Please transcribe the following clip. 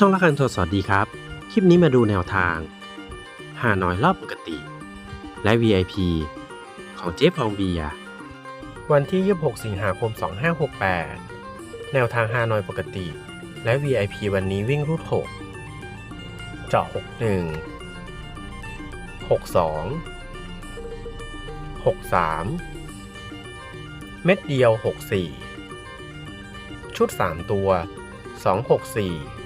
ช่องละคันโทรสวัสดีครับ คลิปนี้มาดูแนวทางหาน้อยรอบปกติ และ VIP ของเจ๊ฟองเบีย วันที่ 26 สิงหาคม 2568 แนวทางฮานอยปกติ และ VIP วันนี้วิ่งรูด 6 เจาะ 61 62 63 เม็ดเดียว 64 ชุด 3 ตัว 264